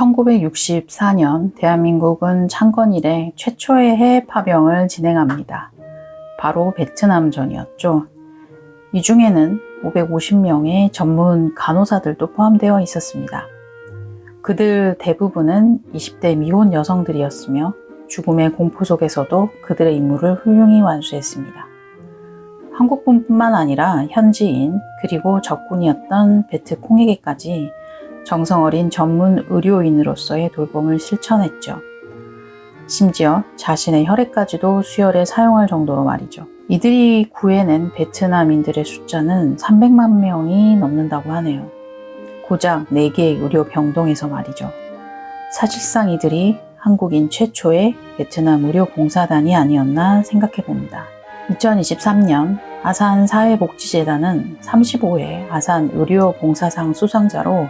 1964년 대한민국은 창건 이래 최초의 해외 파병을 진행합니다. 바로 베트남전이었죠. 이 중에는 550명의 전문 간호사들도 포함되어 있었습니다. 그들 대부분은 20대 미혼 여성들이었으며 죽음의 공포 속에서도 그들의 임무를 훌륭히 완수했습니다. 한국분뿐만 아니라 현지인 그리고 적군이었던 베트콩에게까지 정성 어린 전문 의료인으로서의 돌봄을 실천했죠. 심지어 자신의 혈액까지도 수혈에 사용할 정도로 말이죠. 이들이 구해낸 베트남인들의 숫자는 300만 명이 넘는다고 하네요. 고작 4개의 의료 병동에서 말이죠. 사실상 이들이 한국인 최초의 베트남 의료 봉사단이 아니었나 생각해 봅니다. 2023년 아산 사회복지재단은 35회 아산 의료 봉사상 수상자로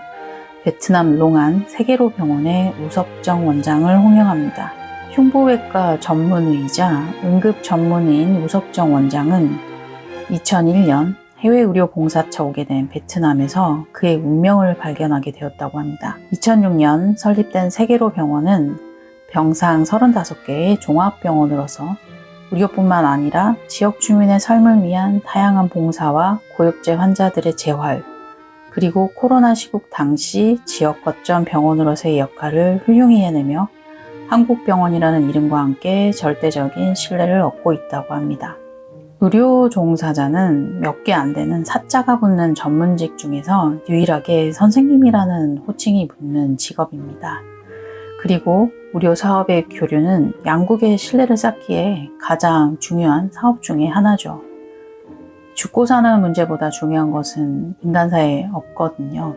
베트남 롱안 세계로 병원의 우석정 원장을 호명합니다. 흉부외과 전문의이자 응급 전문의인 우석정 원장은 2001년 해외 의료 봉사차 오게 된 베트남에서 그의 운명을 발견하게 되었다고 합니다. 2006년 설립된 세계로 병원은 병상 35개의 종합병원으로서 의료뿐만 아니라 지역 주민의 삶을 위한 다양한 봉사와 고육제 환자들의 재활, 그리고 코로나 시국 당시 지역 거점 병원으로서의 역할을 훌륭히 해내며 한국병원이라는 이름과 함께 절대적인 신뢰를 얻고 있다고 합니다. 의료 종사자는 몇 개 안 되는 사자가 붙는 전문직 중에서 유일하게 선생님이라는 호칭이 붙는 직업입니다. 그리고 의료 사업의 교류는 양국의 신뢰를 쌓기에 가장 중요한 사업 중의 하나죠. 죽고 사는 문제보다 중요한 것은 인간사에 없거든요.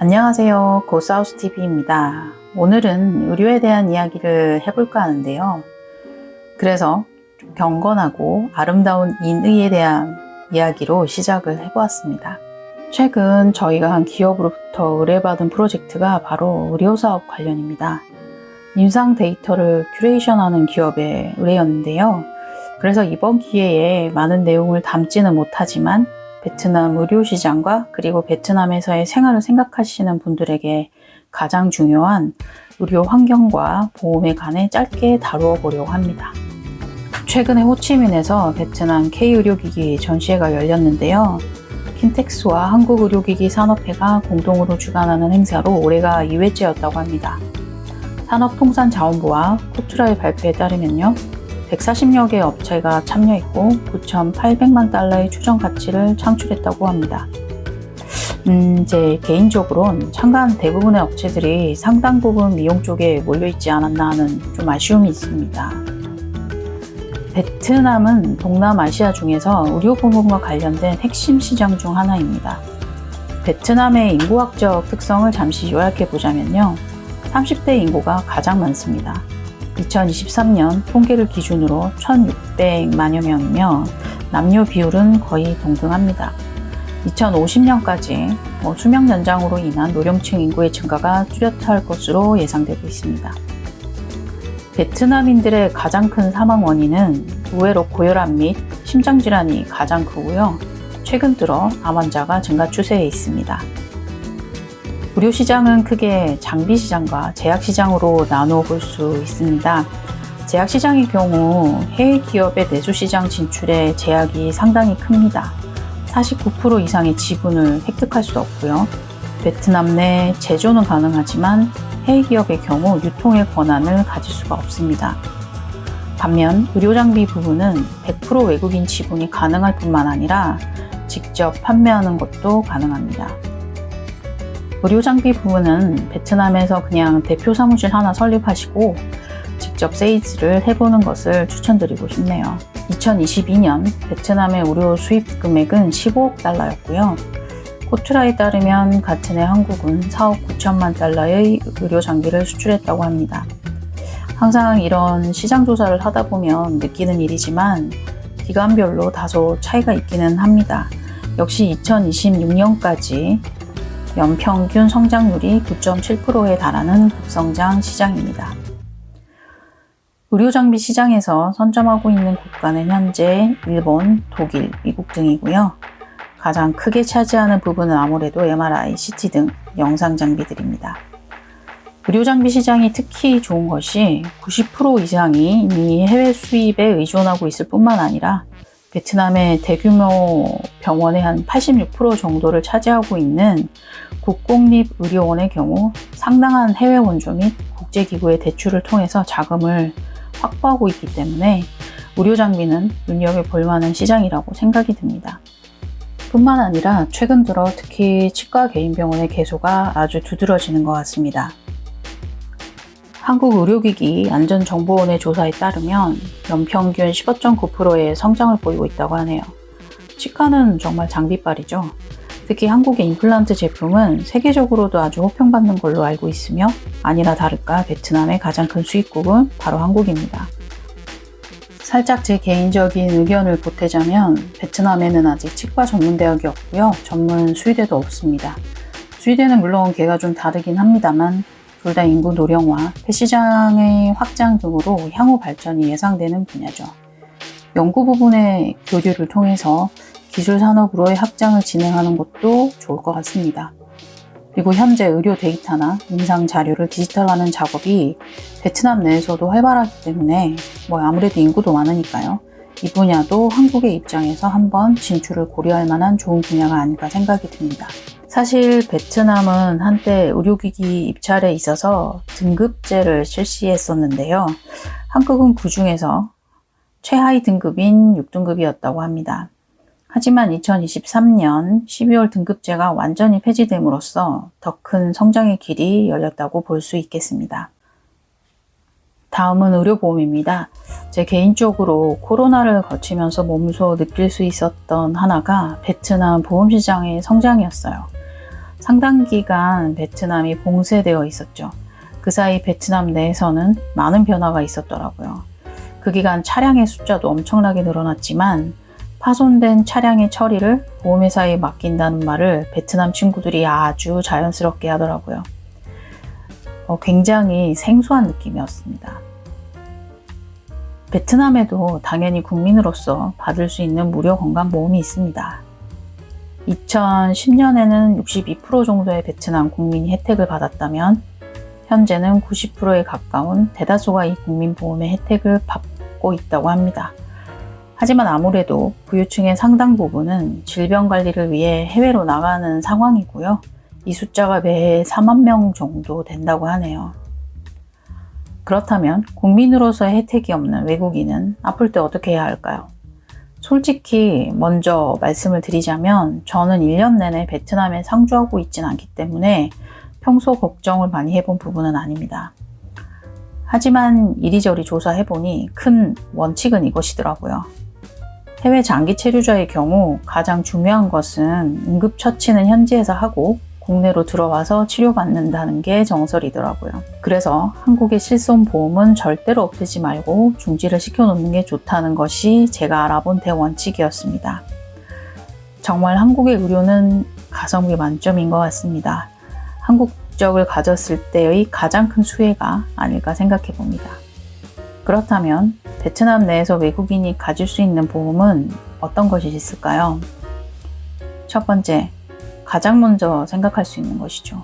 안녕하세요. 고사우스TV입니다. 오늘은 의료에 대한 이야기를 해볼까 하는데요. 그래서 경건하고 아름다운 인의에 대한 이야기로 시작을 해보았습니다. 최근 저희가 한 기업으로부터 의뢰받은 프로젝트가 바로 의료사업 관련입니다. 임상 데이터를 큐레이션하는 기업의 의뢰였는데요. 그래서 이번 기회에 많은 내용을 담지는 못하지만 베트남 의료 시장과 그리고 베트남에서의 생활을 생각하시는 분들에게 가장 중요한 의료 환경과 보험에 관해 짧게 다루어 보려고 합니다. 최근에 호치민에서 베트남 K의료기기 전시회가 열렸는데요. 킨텍스와 한국의료기기 산업회가 공동으로 주관하는 행사로 올해가 2회째였다고 합니다. 산업통상자원부와 코트라의 발표에 따르면요. 140여 개 업체가 참여했고 9,800만 달러의 추정 가치를 창출했다고 합니다. 음, 제 개인적으로는 참가한 대부분의 업체들이 상당 부분 미용 쪽에 몰려있지 않았나 하는 좀 아쉬움이 있습니다. 베트남은 동남아시아 중에서 의료보험과 관련된 핵심 시장 중 하나입니다. 베트남의 인구학적 특성을 잠시 요약해 보자면요. 30대 인구가 가장 많습니다. 2023년 통계를 기준으로 1,600만여 명이며 남녀 비율은 거의 동등합니다. 2050년까지 뭐 수명 연장으로 인한 노령층 인구의 증가가 뚜렷할 것으로 예상되고 있습니다. 베트남인들의 가장 큰 사망 원인은 의외로 고혈압 및 심장질환이 가장 크고요. 최근 들어 암 환자가 증가 추세에 있습니다. 의료 시장은 크게 장비 시장과 제약 시장으로 나누어 볼 수 있습니다. 제약 시장의 경우 해외 기업의 내수 시장 진출에 제약이 상당히 큽니다. 49% 이상의 지분을 획득할 수 없고요. 베트남 내 제조는 가능하지만 해외 기업의 경우 유통의 권한을 가질 수가 없습니다. 반면 의료 장비 부분은 100% 외국인 지분이 가능할 뿐만 아니라 직접 판매하는 것도 가능합니다. 의료 장비 부분은 베트남에서 그냥 대표 사무실 하나 설립하시고 직접 세일즈를 해보는 것을 추천드리고 싶네요. 2022년 베트남의 의료 수입 금액은 15억 달러였고요. 코트라에 따르면 같은 해 한국은 4억 9천만 달러의 의료 장비를 수출했다고 합니다. 항상 이런 시장 조사를 하다 보면 느끼는 일이지만 기간별로 다소 차이가 있기는 합니다. 역시 2026년까지 연평균 성장률이 9.7%에 달하는 급성장 시장입니다. 의료 장비 시장에서 선점하고 있는 국가는 현재 일본, 독일, 미국 등이고요. 가장 크게 차지하는 부분은 아무래도 MRI, CT 등 영상 장비들입니다. 의료 장비 시장이 특히 좋은 것이 90% 이상이 이미 해외 수입에 의존하고 있을 뿐만 아니라 베트남의 대규모 병원의 한 86% 정도를 차지하고 있는 국공립 의료원의 경우 상당한 해외 원조 및 국제기구의 대출을 통해서 자금을 확보하고 있기 때문에 의료 장비는 눈여겨볼 만한 시장이라고 생각이 듭니다. 뿐만 아니라 최근 들어 특히 치과 개인 병원의 개소가 아주 두드러지는 것 같습니다. 한국의료기기 안전정보원의 조사에 따르면 연평균 15.9%의 성장을 보이고 있다고 하네요. 치과는 정말 장비빨이죠. 특히 한국의 임플란트 제품은 세계적으로도 아주 호평받는 걸로 알고 있으며 아니나 다를까 베트남의 가장 큰 수입국은 바로 한국입니다. 살짝 제 개인적인 의견을 보태자면 베트남에는 아직 치과 전문 대학이 없고요. 전문 수의대도 없습니다. 수의대는 물론 개가 좀 다르긴 합니다만 둘 다 인구 노령화, 폐시장의 확장 등으로 향후 발전이 예상되는 분야죠. 연구 부분의 교류를 통해서 기술 산업으로의 확장을 진행하는 것도 좋을 것 같습니다. 그리고 현재 의료 데이터나 임상 자료를 디지털화하는 작업이 베트남 내에서도 활발하기 때문에 뭐 아무래도 인구도 많으니까요. 이 분야도 한국의 입장에서 한번 진출을 고려할 만한 좋은 분야가 아닐까 생각이 듭니다. 사실 베트남은 한때 의료기기 입찰에 있어서 등급제를 실시했었는데요. 한국은 그 중에서 최하위 등급인 6등급이었다고 합니다. 하지만 2023년 12월 등급제가 완전히 폐지됨으로써 더 큰 성장의 길이 열렸다고 볼 수 있겠습니다. 다음은 의료보험입니다. 제 개인적으로 코로나를 거치면서 몸소 느낄 수 있었던 하나가 베트남 보험시장의 성장이었어요. 상당 기간 베트남이 봉쇄되어 있었죠. 그 사이 베트남 내에서는 많은 변화가 있었더라고요. 그 기간 차량의 숫자도 엄청나게 늘어났지만 파손된 차량의 처리를 보험회사에 맡긴다는 말을 베트남 친구들이 아주 자연스럽게 하더라고요. 어, 굉장히 생소한 느낌이었습니다. 베트남에도 당연히 국민으로서 받을 수 있는 무료 건강보험이 있습니다. 2010년에는 62% 정도의 베트남 국민이 혜택을 받았다면 현재는 90%에 가까운 대다수가 이 국민보험의 혜택을 받고 있다고 합니다. 하지만 아무래도 부유층의 상당 부분은 질병 관리를 위해 해외로 나가는 상황이고요. 이 숫자가 매해 4만 명 정도 된다고 하네요. 그렇다면 국민으로서의 혜택이 없는 외국인은 아플 때 어떻게 해야 할까요? 솔직히 먼저 말씀을 드리자면 저는 1년 내내 베트남에 상주하고 있진 않기 때문에 평소 걱정을 많이 해본 부분은 아닙니다. 하지만 이리저리 조사해보니 큰 원칙은 이것이더라고요. 해외 장기 체류자의 경우 가장 중요한 것은 응급처치는 현지에서 하고 국내로 들어와서 치료받는다는 게 정설이더라고요. 그래서 한국의 실손보험은 절대로 없애지 말고 중지를 시켜놓는 게 좋다는 것이 제가 알아본 대원칙이었습니다. 정말 한국의 의료는 가성비 만점인 것 같습니다. 한국 국적을 가졌을 때의 가장 큰 수혜가 아닐까 생각해 봅니다. 그렇다면 베트남 내에서 외국인이 가질 수 있는 보험은 어떤 것이 있을까요? 첫 번째, 가장 먼저 생각할 수 있는 것이죠.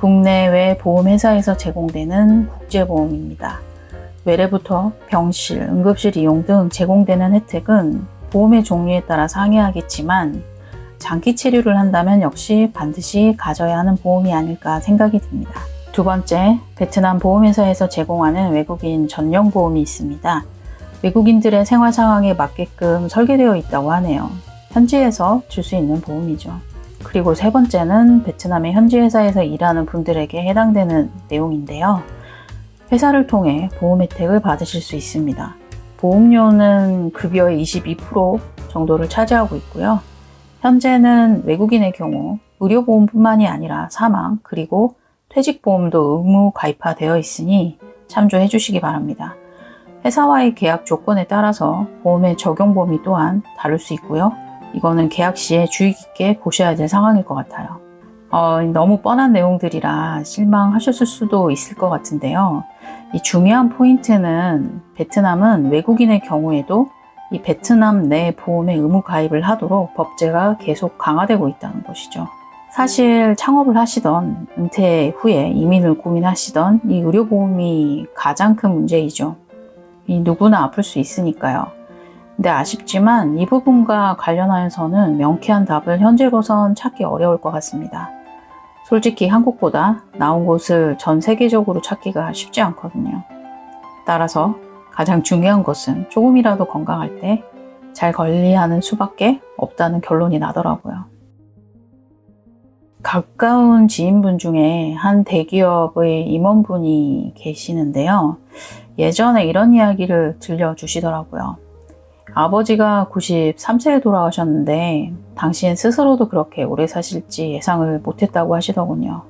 국내외 보험회사에서 제공되는 국제보험입니다. 외래부터 병실, 응급실 이용 등 제공되는 혜택은 보험의 종류에 따라 상이하겠지만 장기 치료를 한다면 역시 반드시 가져야 하는 보험이 아닐까 생각이 듭니다. 두 번째, 베트남 보험회사에서 제공하는 외국인 전용 보험이 있습니다. 외국인들의 생활 상황에 맞게끔 설계되어 있다고 하네요. 현지에서 줄 수 있는 보험이죠. 그리고 세 번째는 베트남의 현지 회사에서 일하는 분들에게 해당되는 내용인데요. 회사를 통해 보험 혜택을 받으실 수 있습니다. 보험료는 급여의 22% 정도를 차지하고 있고요. 현재는 외국인의 경우 의료보험뿐만이 아니라 사망 그리고 퇴직보험도 의무 가입화되어 있으니 참조해 주시기 바랍니다. 회사와의 계약 조건에 따라서 보험의 적용 범위 또한 다를 수 있고요. 이거는 계약 시에 주의 깊게 보셔야 될 상황일 것 같아요. 어, 너무 뻔한 내용들이라 실망하셨을 수도 있을 것 같은데요. 이 중요한 포인트는 베트남은 외국인의 경우에도 이 베트남 내 보험에 의무 가입을 하도록 법제가 계속 강화되고 있다는 것이죠. 사실 창업을 하시던 은퇴 후에 이민을 고민하시던 이 의료보험이 가장 큰 문제이죠. 이 누구나 아플 수 있으니까요. 근데 아쉽지만 이 부분과 관련하여서는 명쾌한 답을 현재로선 찾기 어려울 것 같습니다. 솔직히 한국보다 나온 곳을 전 세계적으로 찾기가 쉽지 않거든요. 따라서 가장 중요한 것은 조금이라도 건강할 때 잘 관리하는 수밖에 없다는 결론이 나더라고요. 가까운 지인분 중에 한 대기업의 임원분이 계시는데요. 예전에 이런 이야기를 들려주시더라고요. 아버지가 93세에 돌아가셨는데 당신 스스로도 그렇게 오래 사실지 예상을 못했다고 하시더군요.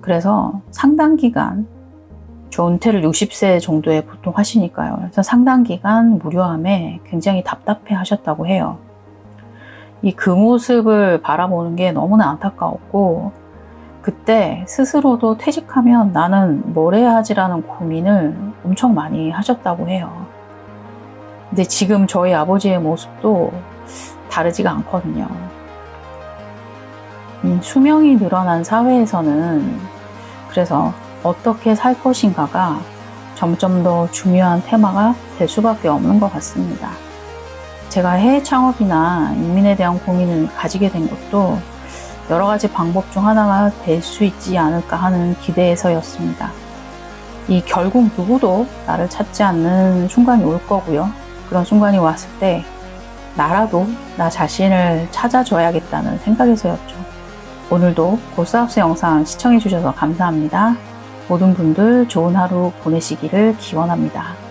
그래서 상당 기간 저 은퇴를 60세 정도에 보통 하시니까요. 그래서 상당 기간 무료함에 굉장히 답답해 하셨다고 해요. 이 그 모습을 바라보는 게 너무나 안타까웠고, 그때 스스로도 퇴직하면 나는 뭘 해야 하지라는 고민을 엄청 많이 하셨다고 해요. 근데 지금 저희 아버지의 모습도 다르지가 않거든요. 이 수명이 늘어난 사회에서는 그래서 어떻게 살 것인가가 점점 더 중요한 테마가 될 수밖에 없는 것 같습니다. 제가 해외 창업이나 이민에 대한 고민을 가지게 된 것도 여러 가지 방법 중 하나가 될 수 있지 않을까 하는 기대에서였습니다. 이 결국 누구도 나를 찾지 않는 순간이 올 거고요. 그런 순간이 왔을 때 나라도 나 자신을 찾아줘야겠다는 생각에서였죠. 오늘도 고스하우스 영상 시청해주셔서 감사합니다. 모든 분들 좋은 하루 보내시기를 기원합니다.